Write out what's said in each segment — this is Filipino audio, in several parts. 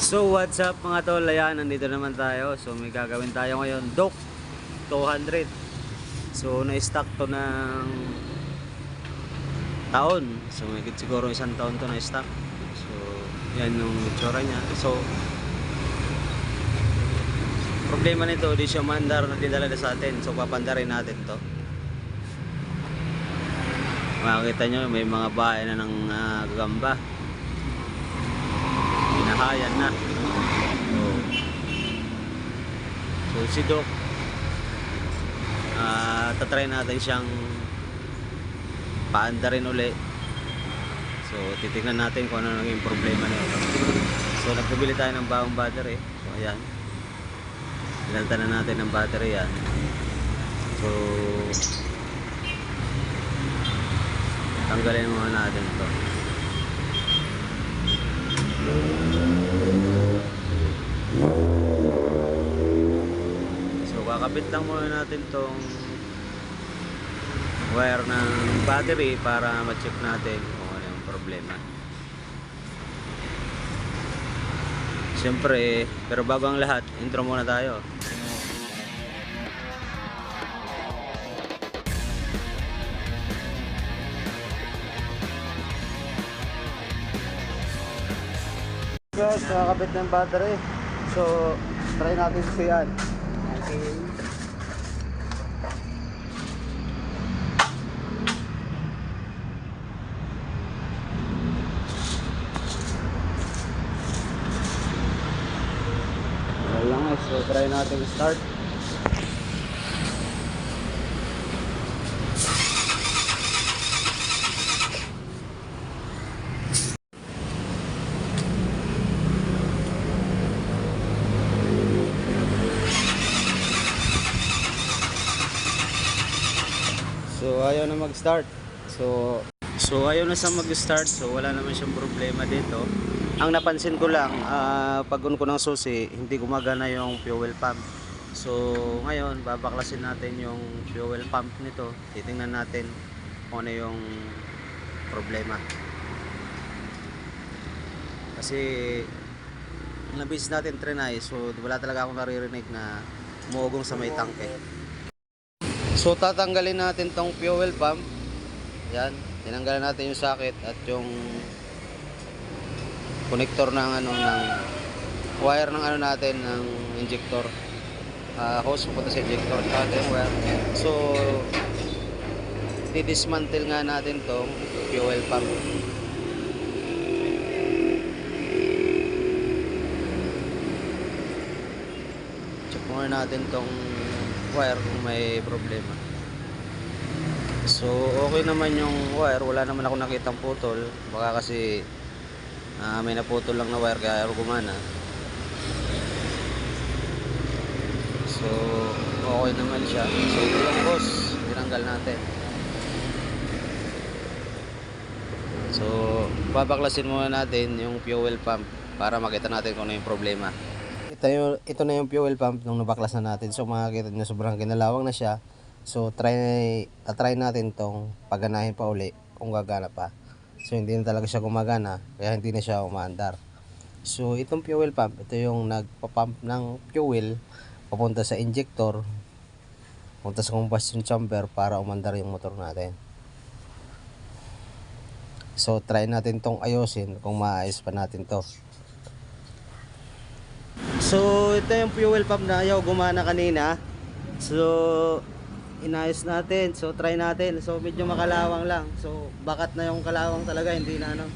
So what's up mga tol, ayan, nandito naman tayo. So may gagawin tayo ngayon, DOC 200. So na-stock to ng taon. So may siguro isang taon to na-stock. So yan yung itsura niya. So problema nito, di siya mandar na dinala na sa atin. So papandarin natin to. Makikita nyo, may mga bahay na ng ah, gagamba pinahayan na. So, so si Doc, ah tatry natin siyang paanda rin uli. So, titignan natin kung ano naging problema nito. So, nagpabili tayo ng bagong battery. So, ayan. Pinalta na natin ng battery yan. So, tanggalin muna natin to. So kakabit lang muna natin tong wire ng battery para ma-check natin kung ano yung problema. Siyempre, pero bago ang lahat, intro muna tayo. Guys, nakakabit ng battery. So, try natin siyan. Okay. So, try natin start. So ayaw na mag-start. So so ayaw na siya mag-start. So wala naman siyang problema dito. Ang napansin ko lang, ah, pag on ko ng susi, hindi gumagana yung fuel pump. So ngayon, babaklasin natin yung fuel pump nito. Titingnan natin kung ano yung problema. Kasi nabis natin trinay, so wala talaga akong naririnig na umuugong sa may tangke. So tatanggalin natin tong fuel pump. Yan, tinanggalan natin yung socket at yung connector ng ano ng wire ng ano natin ng injector. Ah, hose pupunta sa injector at yung wire. So didismantle nga natin tong fuel pump. Check muna natin tong wire kung may problema. So, okay naman yung wire. Wala naman ako nakitang putol. Baka kasi ah, may naputol lang na wire kaya gumana. So, okay naman siya. So, ito boss. Tinanggal natin. So, babaklasin muna natin yung fuel pump para makita natin kung ano yung problema. Ito, yung, ito na yung fuel pump nung nabaklas na natin. So makikita nyo sobrang kinalawang na siya. So try, try natin tong paganahin pa uli kung gagana pa. So hindi na talaga siya gumagana kaya hindi na siya umaandar. So itong fuel pump, ito yung nagpa-pump ng fuel papunta sa injector papunta sa combustion chamber para umandar yung motor natin. So try natin tong ayusin kung maayos pa natin to. So, ito yung fuel pump na ayaw gumana kanina. So, inayos natin. So, try natin. So, medyo makalawang lang. So, bakat na yung kalawang talaga, hindi na ano.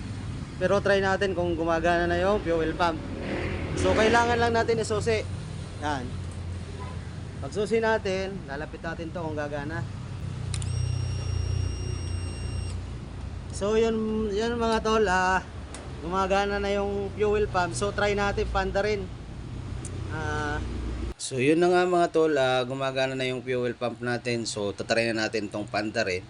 Pero try natin kung gumagana na yung fuel pump. So, kailangan lang natin isusi. Yan. Pag natin, lalapit natin to kung gagana. So, yun, yun mga tol, ah, gumagana na yung fuel pump. So, try natin panda rin. So yun na nga mga tol, ah, gumagana na yung fuel pump natin. So tatry na natin tong panda rin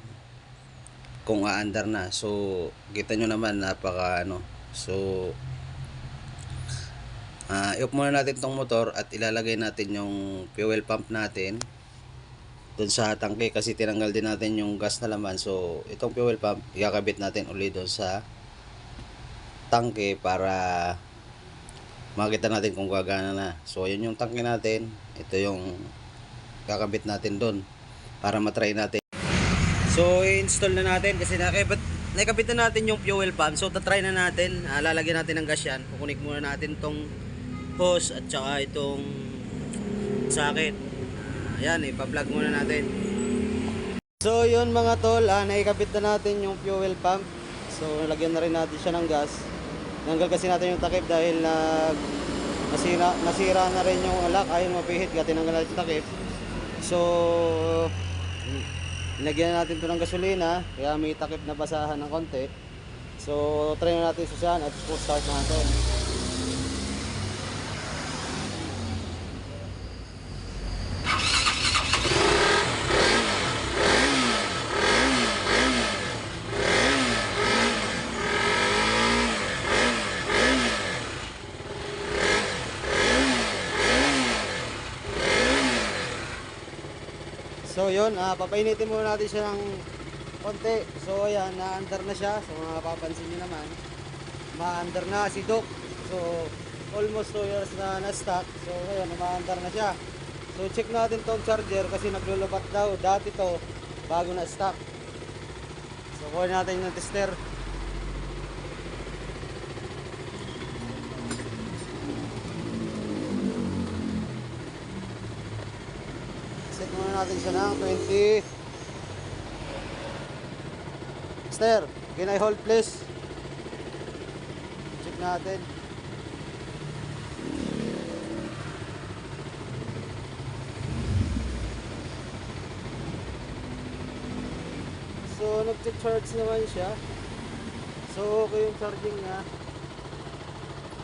kung aandar na. So kita nyo naman napaka ano. So ah i-off muna natin tong motor at ilalagay natin yung fuel pump natin doon sa tangke kasi tinanggal din natin yung gas na laman. So itong fuel pump ikakabit natin uli doon sa tangke para makita natin kung gagana na. So, yun yung tangke natin. Ito yung kakabit natin doon para matry natin. So, i-install na natin kasi nakabit, nakabit na natin yung fuel pump. So, tatry na natin. Ah, lalagyan natin ng gas yan. Kukunik muna natin tong hose at saka itong socket. Ah, Ayan, ipa-plug muna natin. So, yun mga tol, ah, naikabit na natin yung fuel pump. So, nalagyan na rin natin siya ng gas. Nanggal kasi natin yung takip dahil nag nasira, nasira na rin yung lock. Ayun, mapihit, kaya tinanggal natin yung takip. So, Nilagyan natin to ng gasolina, kaya may takip na basahan ng konti. So, try na natin susiyan at full start natin. So yun, ah papainitin muna natin siya ng konti. So ayan, na-under na siya. So mapapansin niyo naman, ma-under na si Doc. So almost 2 years na na-stock. So ayan, ma-under na siya. So check natin tong charger kasi naglulubat daw. Dati to, bago na stock. So kuha natin yung tester. Set muna natin siya ng 20. Mister, can I hold please? Check natin. So, nag-charge naman siya. So, okay yung charging niya.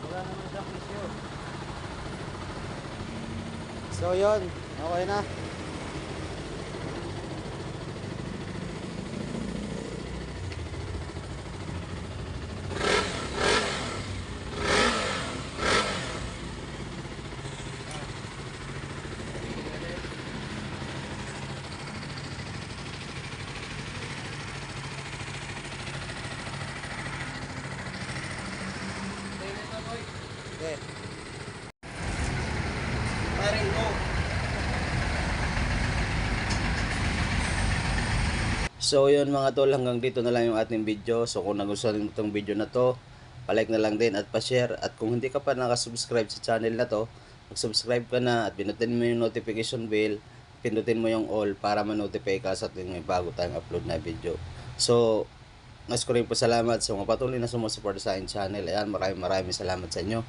Wala naman siyang issue. So, yun. Okay na. Okay. Firing go. So yun mga tol, hanggang dito na lang yung ating video. So kung nagustuhan mo itong video na to, palike na lang din at pa-share. At kung hindi ka pa nakasubscribe sa channel na to, mag-subscribe ka na at pinutin mo yung notification bell, pindutin mo yung all para ma-notify ka sa ating may bago tayong upload na video. So, mas ko rin po salamat sa mga patuloy na sumusuporta sa aking channel. Ayan, maraming maraming salamat sa inyo.